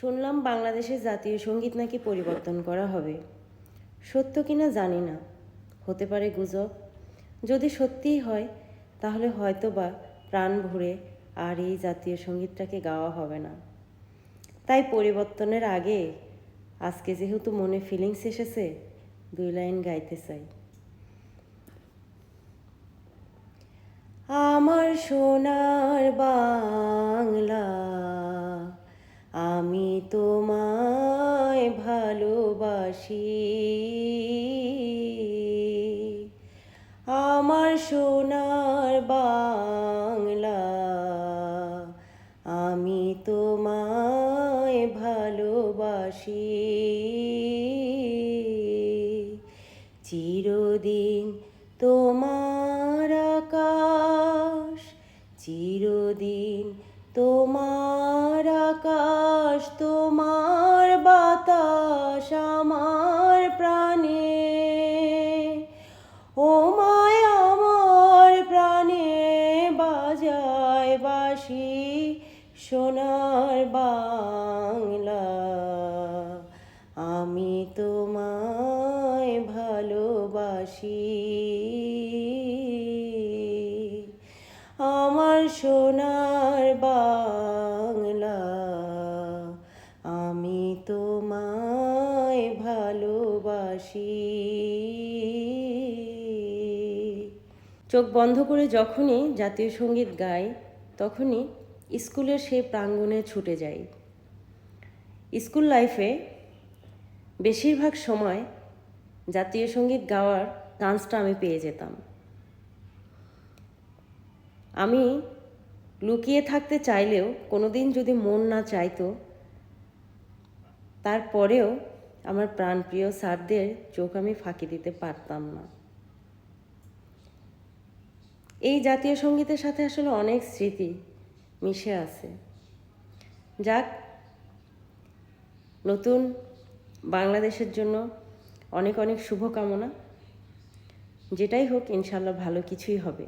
শুনলাম বাংলাদেশের জাতীয় সংগীত নাকি পরিবর্তন করা হবে। সত্য কিনা জানি না। হতে পারে গুজব। যদি সত্যিই হয়, তাহলে হয়তো বা প্রাণ ভরে আর এই জাতীয় সঙ্গীতটাকে গাওয়া হবে না। তাই পরিবর্তনের আগে আজকে যেহেতু মনে ফিলিংস এসেছে, দুই লাইন গাইতে চাই। আমার সোনার বাংলা ভালোবাসি আমার সোনার বাংলা আমি তোমায় ভালোবাসি। চিরদিন তোমার আকাশ চিরদিন তোমার আকাশ তোমার সোনার বাংলা, আমি তোমায় ভালোবাসি। আমার সোনার বাংলা, আমি তোমায় ভালোবাসি। চোখ বন্ধ করে যখনই জাতীয় সংগীত গাই, তখনই স্কুলের সেই প্রাঙ্গণে ছুটে যাই। স্কুল লাইফে বেশিরভাগ সময় জাতীয় সংগীত গাওয়ার চান্সটা আমি পেয়ে যেতাম। আমি লুকিয়ে থাকতে চাইলেও কোনোদিন যদি মন না চাইতো, তারপরেও আমার প্রাণপ্রিয় স্যারদের চোখ আমি ফাঁকি দিতে পারতাম না। এই জাতীয় সঙ্গীতের সাথে আসলে অনেক স্মৃতি মিশে আছে। যাক, নতুন বাংলাদেশের জন্য অনেক অনেক শুভকামনা। যেটাই হোক, ইনশাল্লাহ ভালো কিছুই হবে।